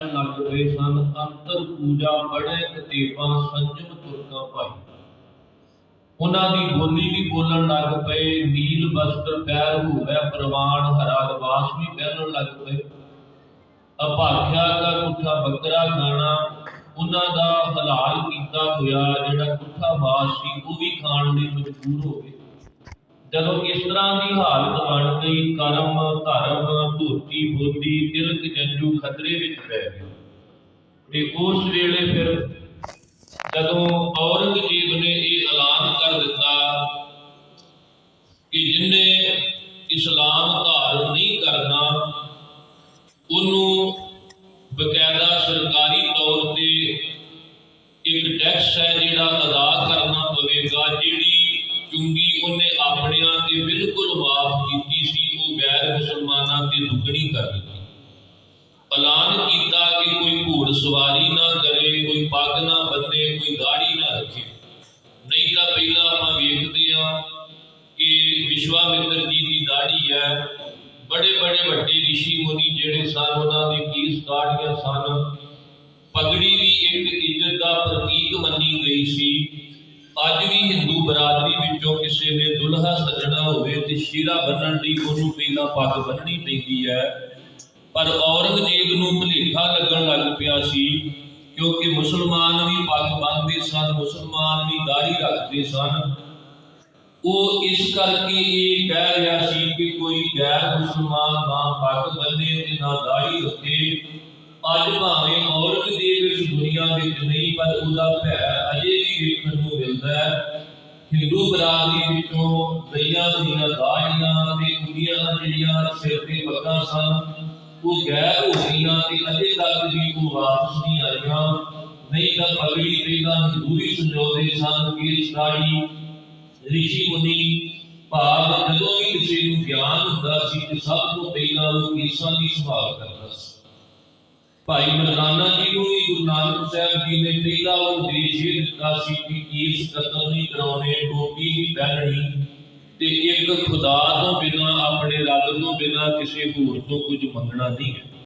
ਲੱਗ ਪਏ ਸਨ, ਅੰਤਰ ਪੂਜਾ ਪੜੈ ਕਤੇਪਾਂ ਸੰਜਮ ਤੁਰਕਾਂ ਭਾਈ। ਉਹਨਾਂ ਦੀ ਬੋਲੀ ਵੀ ਬੋਲਣ ਲੱਗ ਪਏ, ਨੀਲ ਵਸਤਰ ਪੈਰ ਹੋਵੇ ਪ੍ਰਵਾਨ ਹਰਾ ਲਿਬਾਸ ਵੀ ਪਹਿਨਣ ਲੱਗ ਪਏ। ਅਭਾਖਿਆ ਦਾ ਕੁੱਠਾ ਬੱਕਰਾ ਖਾਣਾ, ਉਹਨਾਂ ਦਾ ਹਲਾਲ ਕੀਤਾ ਹੋਇਆ, ਜਿਹੜਾ ਕੁੱਠਾ ਮਾਸ ਸੀ, ਉਹ ਵੀ ਖਾਣ ਲਈ ਮਜਬੂਰ ਹੋ ਗਏ। ਜਦੋਂ ਇਸ ਤਰ੍ਹਾਂ ਦੀ ਹਾਲਤ ਬਣ ਗਈ, ਕਰਮ, ਧਰਮ, ਧੋਤੀ ਬੋਦੀ ਤਿਲਕ, ਜੰਜੂ ਖਤਰੇ ਵਿੱਚ ਪੈ ਗਏ। ਤੇ ਉਸ ਵੇਲੇ ਫਿਰ ਜਦੋਂ ਔਰੰਗਜ਼ੇਬ ਨੇ ਇਹ ਐਲਾਨ ਕਰ ਦਿੱਤਾ ਕਿ ਜਿਨੇ ਇਸਲਾਮ ਧਾਰਨ ਨਹੀਂ ਕਰਨਾ, ਉਹਨੂੰ ਬਕਾਇਦਾ ਸਰਕਾਰੀ ਤੌਰ ਤੇ ਇੱਕ ਟੈਕਸ ਹੈ ਜਿਹੜਾ ਅਦਾ ਸਵਾਰੀ ਨਾ ਕਰੇ, ਕੋਈ ਪੱਗ ਨਾ ਬੰਨੇ, ਕੋਈ ਦਾੜੀ ਨਾ ਰੱਖੇ। ਨਹੀਂ ਤਾਂ ਪਹਿਲਾਂ ਆਪਾਂ ਵੇਖਦੇ ਹਾਂ ਕਿ ਵਿਸ਼ਵਾਮਿੱਤਰ ਜੀ ਦੀ ਦਾੜੀ ਹੈ। ਬੜੇ ਬੜੇ ਵੱਡੇ ਰਿਸ਼ੀ ਮੁਨੀ ਜਿਹੜੇ ਸਨ, ਉਹਨਾਂ ਦੇ ਕੀਸ ਦਾੜੀਆਂ ਸਨ। ਪਗੜੀ ਵੀ ਇੱਕ ਇੱਜ਼ਤ ਦਾ ਪ੍ਰਤੀਕ ਮੰਨੀ ਗਈ ਸੀ। ਅੱਜ ਵੀ ਹਿੰਦੂ ਬਰਾਦਰੀ ਵਿੱਚੋਂ ਕਿਸੇ ਨੇ ਦੁਲਹਾ ਸੱਜਣਾ ਹੋਵੇ ਤੇ ਸ਼ੀਰਾ ਬੰਨਣ ਲਈ ਉਹਨੂੰ ਪਹਿਲਾਂ ਪੱਗ ਬੰਨਣੀ ਪੈਂਦੀ ਹੈ। ਪਰ ਔਰੰਗਜ਼ੇਬ ਨੂੰ ਭੁਲੇਖਾ ਲੱਗਣ ਲੱਗ ਪਿਆ ਸੀ, ਕਿਉਂਕਿ ਮੁਸਲਮਾਨ ਵੀ ਪੱਗ ਬੰਨ੍ਹਦੇ ਸਨ, ਮੁਸਲਮਾਨ ਵੀ ਦਾੜੀ ਰੱਖਦੇ ਸਨ। ਉਹ ਇਸ ਕਰਕੇ ਇਹ ਕਹਿ ਰਿਹਾ ਸੀ ਕਿ ਕੋਈ ਗੈਰ ਮੁਸਲਮਾਨ ਨਾ ਪੱਗ ਬੰਨੇ ਤੇ ਨਾ ਦਾੜੀ ਰੱਖੇ। ਅੱਜ ਭਾਵੇਂ ਔਰੰਗਜ਼ੇਬ ਇਸ ਦੁਨੀਆ ਵਿੱਚ ਨਹੀਂ, ਪਰ ਉਹਦਾ ਭੈ ਅਜੇ ਵੀ ਵੇਖਣ ਨੂੰ ਮਿਲਦਾ ਹੈ। ਹਿੰਦੂ ਬਰਾਦਰੀ ਵਿੱਚੋਂ ਦਈਆਂ ਦੀਆਂ ਦਾੜੀਆਂ ਤੇ ਕੁੜੀਆਂ ਜਿਹੜੀਆਂ ਸਿਰ ਤੇ ਪੱਗਾਂ ਸਨ। ਉਹ ਗੈਰ ਹੋ ਗਈਆਂ ਤੇ ਅਜੇ ਤੱਕ ਵੀ ਉਹ ਵਾਪਸ ਨਹੀਂ ਆਈਆਂ ਨਹੀਂ ਤਾਂ ਪਗੜੀ ਪਹਿਲਾਂ ਹਿੰਦੂਈ ਸਮਝਾਉਂਦੇ ਸਨ ਕਿ ਦਾੜੀ ਰਿਸ਼ੀ ਮੁਨੀ ਭਾਵ ਜਦੋਂ ਵੀ ਕਿਸੇ ਨੂੰ ਗਿਆਨ ਹੁੰਦਾ ਸੀ ਤੇ ਸਭ ਤੋਂ ਪਹਿਲਾਂ ਉਹ ਕੇਸਾਂ ਦੀ ਸੰਭਾਲ ਕਰਦਾ ਸੀ ਭਾਈ ਮਰਦਾਨਾ ਜੀ ਨੂੰ ਵੀ ਗੁਰੂ ਨਾਨਕ ਸਾਹਿਬ ਜੀ ਨੇ ਪਹਿਲਾ ਉਪਦੇਸ਼ ਇਹ ਦਿੱਤਾ ਸੀ ਕਿ ਕੇਸ ਕਤਲ ਨਹੀਂ ਕਰਾਉਣੇ ਟੋਪੀ ਨਹੀਂ ਪਹਿਨਣੀ ਤੇ ਇੱਕ ਖੁਦਾ ਤੋਂ ਬਿਨਾ, ਆਪਣੇ ਰੱਬ ਤੋਂ ਬਿਨਾ ਕਿਸੇ ਹੋਰ ਤੋਂ ਕੁਝ ਮੰਗਣਾ ਨਹੀਂ ਹੈ।